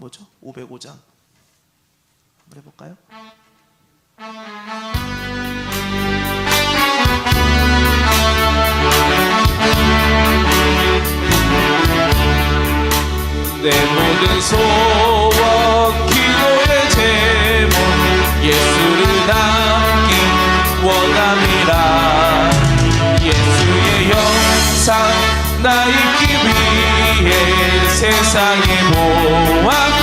뭐죠? 505장 한번 해볼까요? 내 모든 소원 기도의 제목 예수를 담기 원함이라 예수의 형상 나 있기 위해 세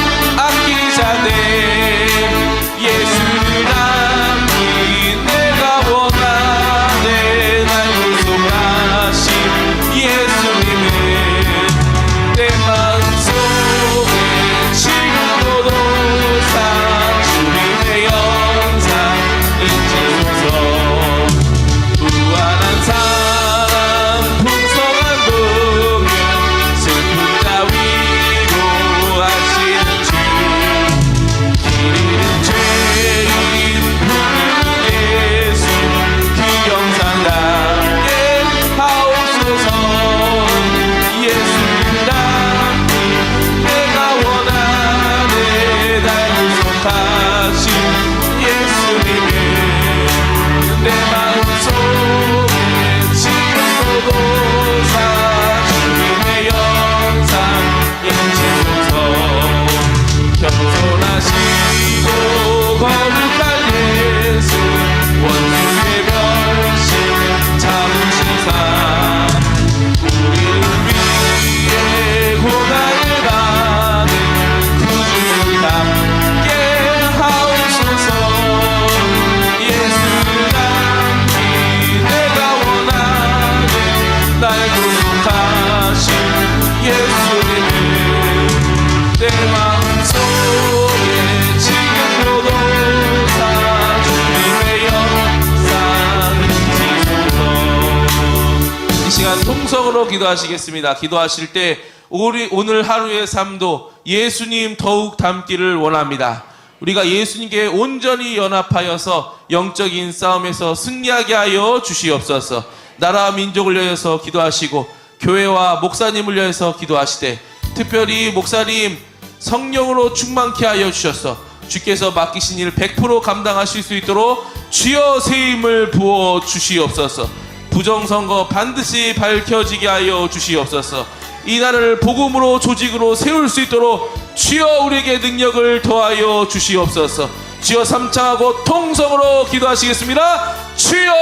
시간 통성으로 기도하시겠습니다. 기도하실 때 우리 오늘 하루의 삶도 예수님 더욱 닮기를 원합니다. 우리가 예수님께 온전히 연합하여서 영적인 싸움에서 승리하게 하여 주시옵소서. 나라와 민족을 위해서 기도하시고 교회와 목사님을 위해서 기도하시되 특별히 목사님 성령으로 충만케 하여 주셔서 주께서 맡기신 일 100% 감당하실 수 있도록 주여 새 힘을 부어 주시옵소서. 부정선거 반드시 밝혀지게 하여 주시옵소서. 이 나라를 복음으로 조직으로 세울 수 있도록 주여 우리에게 능력을 더하여 주시옵소서. 주여 삼창하고 통성으로 기도하시겠습니다. 주여!